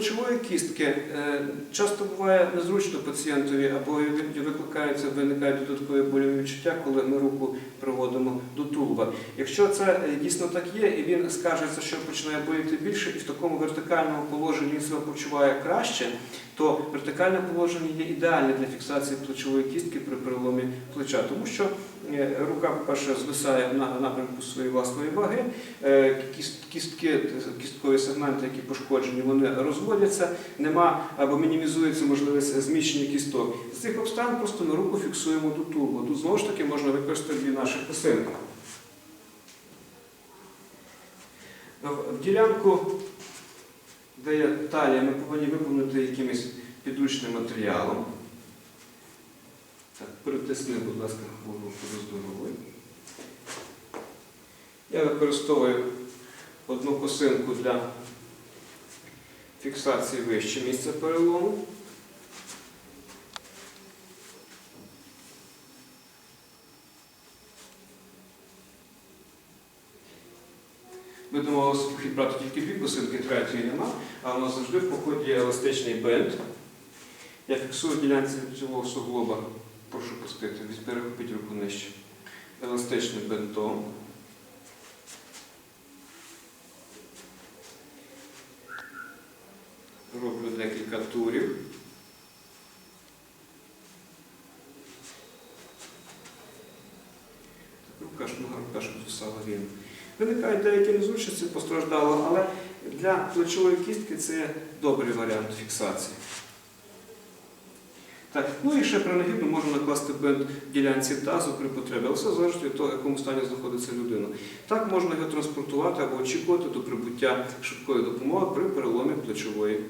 плечової кістки е, часто буває незручно пацієнтові або викликаються, виникають додаткові больові відчуття, коли ми руку приводимо до тулуба. Якщо це е, дійсно так є, і він скаржиться, що починає боліти більше, і в такому вертикальному положенні він себе почуває краще, то вертикальне положення є ідеальне для фіксації плечової кістки при переломі плеча, тому що е, рука, по-перше, звисає на напрямку своєї власної ваги, кістки, кісткові сегменти, які пошкоджені, вони розводяться, нема або мінімізується можливість зміщення кісток. З цих обставин просто ми руку фіксуємо до тулубу. Тут знову ж таки можна використати дві наші косинки. В- ділянку, де є талія, ми повинні виповнити якимось підручним матеріалом. Так, перетисни, будь ласка, руку до. Я використовую одну косинку для фіксації вище місця перелому. Ми домовилися в брати тільки дві косинки, третьої нема, а у нас завжди в поході є еластичний бенд. Я фіксую ділянці цього суглоба, прошу пустити, візь- руку нижче. Еластичним бентом. Декілька турів. Рівно. Виникають деякі незручності постраждало, але для плечової кістки це добрий варіант фіксації. Так, ну і ще принагідно можна накласти в ділянці тазу при потребі, але все залежить від того, в якому стані знаходиться людина. Так можна його транспортувати або очікувати до прибуття швидкої допомоги при переломі плечової